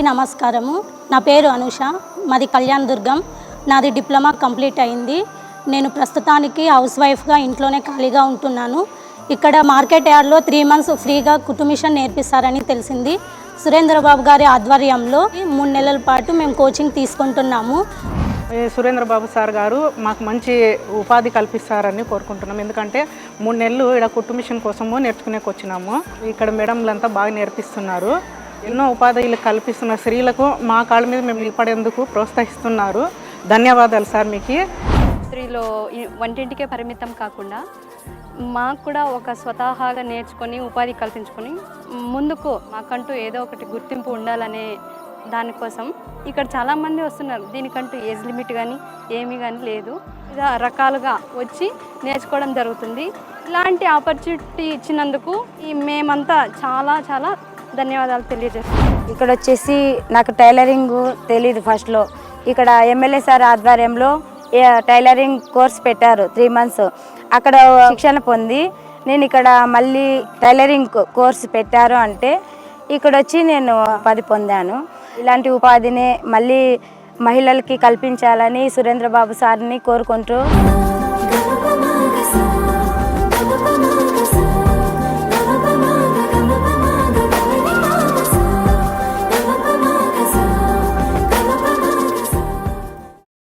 అందరికీ నమస్కారము. నా పేరు అనుష. మాది కళ్యాణ్ దుర్గం నాది డిప్లొమా కంప్లీట్ అయింది. నేను ప్రస్తుతానికి హౌస్ వైఫ్గా ఇంట్లోనే ఖాళీగా ఉంటున్నాను. ఇక్కడ మార్కెట్ యార్డ్లో త్రీ మంత్స్ ఫ్రీగా కుటుంబిషన్ నేర్పిస్తారని తెలిసింది. సురేంద్రబాబు గారి ఆధ్వర్యంలో మూడు నెలల పాటు మేము కోచింగ్ తీసుకుంటున్నాము. సురేంద్రబాబు సార్ గారు మాకు మంచి ఉపాధి కల్పిస్తారని కోరుకుంటున్నాం. ఎందుకంటే మూడు నెలలు ఇక్కడ కుటుంబిషన్ కోసము నేర్చుకునేకి వచ్చినాము ఇక్కడ మేడంలంతా బాగా నేర్పిస్తున్నారు. ఎన్నో ఉపాధులు కల్పిస్తున్న స్త్రీలకు మా కాళ్ళ మీద మేము నిలబడేందుకు ప్రోత్సహిస్తున్నారు. ధన్యవాదాలు సార్ మీకు. స్త్రీలో వంటింటికే పరిమితం కాకుండా మాకు కూడా ఒక స్వతహాగా నేర్చుకొని ఉపాధి కల్పించుకొని ముందుకు మాకంటూ ఏదో ఒకటి గుర్తింపు ఉండాలనే దానికోసం ఇక్కడ చాలామంది వస్తున్నారు. దీనికంటూ ఏజ్ లిమిట్ కానీ ఏమీ కానీ లేదు. ఇలా రకాలుగా వచ్చి నేర్చుకోవడం జరుగుతుంది. ఇలాంటి ఆపర్చునిటీ ఇచ్చినందుకు ఈ మేమంతా చాలా చాలా ధన్యవాదాలు తెలియజేస్తాను ఇక్కడ వచ్చేసి నాకు టైలరింగ్ తెలియదు ఫస్ట్లో. ఇక్కడ ఎమ్మెల్యే సార్ ఆధ్వర్యంలో ఏ టైలరింగ్ కోర్స్ పెట్టారు త్రీ మంత్స్. అక్కడ శిక్షణ పొంది నేను ఇక్కడ మళ్ళీ టైలరింగ్ కోర్స్ పెట్టారు అంటే ఇక్కడ వచ్చి నేను ఉపాధి పొందాను. ఇలాంటి ఉపాధిని మళ్ళీ మహిళలకి కల్పించాలని సురేంద్రబాబు సార్ని కోరుకుంటూ